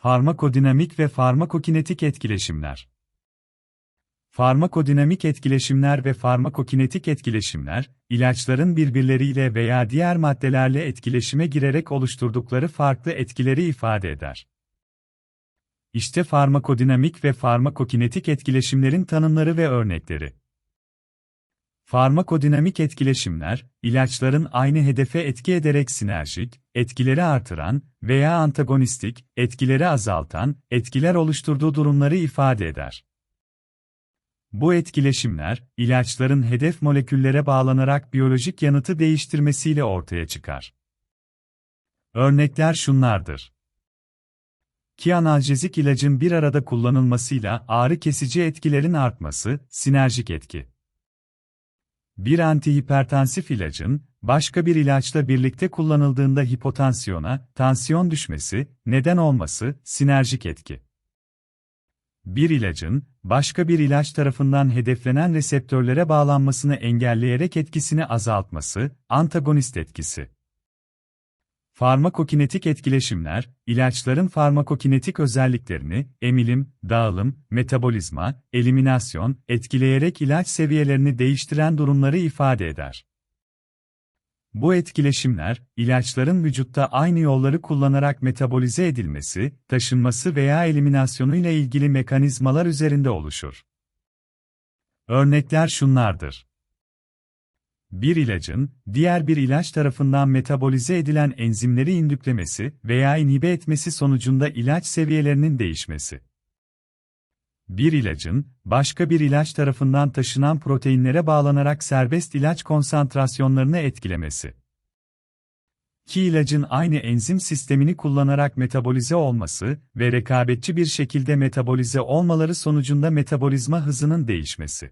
Farmakodinamik ve farmakokinetik etkileşimler. Farmakodinamik etkileşimler ve farmakokinetik etkileşimler, ilaçların birbirleriyle veya diğer maddelerle etkileşime girerek oluşturdukları farklı etkileri ifade eder. İşte farmakodinamik ve farmakokinetik etkileşimlerin tanımları ve örnekleri. Farmakodinamik etkileşimler, ilaçların aynı hedefe etki ederek sinerjik, etkileri artıran veya antagonistik, etkileri azaltan, etkiler oluşturduğu durumları ifade eder. Bu etkileşimler, ilaçların hedef moleküllere bağlanarak biyolojik yanıtı değiştirmesiyle ortaya çıkar. Örnekler şunlardır. Ki analjezik ilacın bir arada kullanılmasıyla ağrı kesici etkilerin artması, sinerjik etki. Bir antihipertansif ilacın, başka bir ilaçla birlikte kullanıldığında hipotansiyona, tansiyon düşmesi, neden olması, sinerjik etki. Bir ilacın, başka bir ilaç tarafından hedeflenen reseptörlere bağlanmasını engelleyerek etkisini azaltması, antagonist etkisi. Farmakokinetik etkileşimler, ilaçların farmakokinetik özelliklerini, emilim, dağılım, metabolizma, eliminasyon, etkileyerek ilaç seviyelerini değiştiren durumları ifade eder. Bu etkileşimler, ilaçların vücutta aynı yolları kullanarak metabolize edilmesi, taşınması veya eliminasyonu ile ilgili mekanizmalar üzerinde oluşur. Örnekler şunlardır. Bir ilacın, diğer bir ilaç tarafından metabolize edilen enzimleri indüklemesi veya inhibe etmesi sonucunda ilaç seviyelerinin değişmesi. Bir ilacın, başka bir ilaç tarafından taşınan proteinlere bağlanarak serbest ilaç konsantrasyonlarını etkilemesi. Ki ilacın aynı enzim sistemini kullanarak metabolize olması ve rekabetçi bir şekilde metabolize olmaları sonucunda metabolizma hızının değişmesi.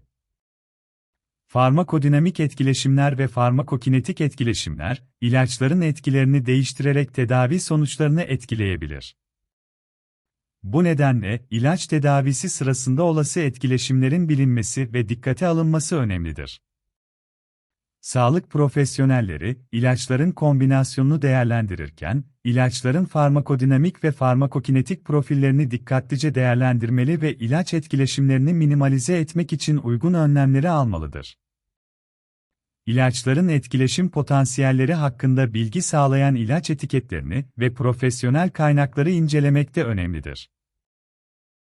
Farmakodinamik etkileşimler ve farmakokinetik etkileşimler, ilaçların etkilerini değiştirerek tedavi sonuçlarını etkileyebilir. Bu nedenle, ilaç tedavisi sırasında olası etkileşimlerin bilinmesi ve dikkate alınması önemlidir. Sağlık profesyonelleri, ilaçların kombinasyonunu değerlendirirken, ilaçların farmakodinamik ve farmakokinetik profillerini dikkatlice değerlendirmeli ve ilaç etkileşimlerini minimalize etmek için uygun önlemleri almalıdır. İlaçların etkileşim potansiyelleri hakkında bilgi sağlayan ilaç etiketlerini ve profesyonel kaynakları incelemek de önemlidir.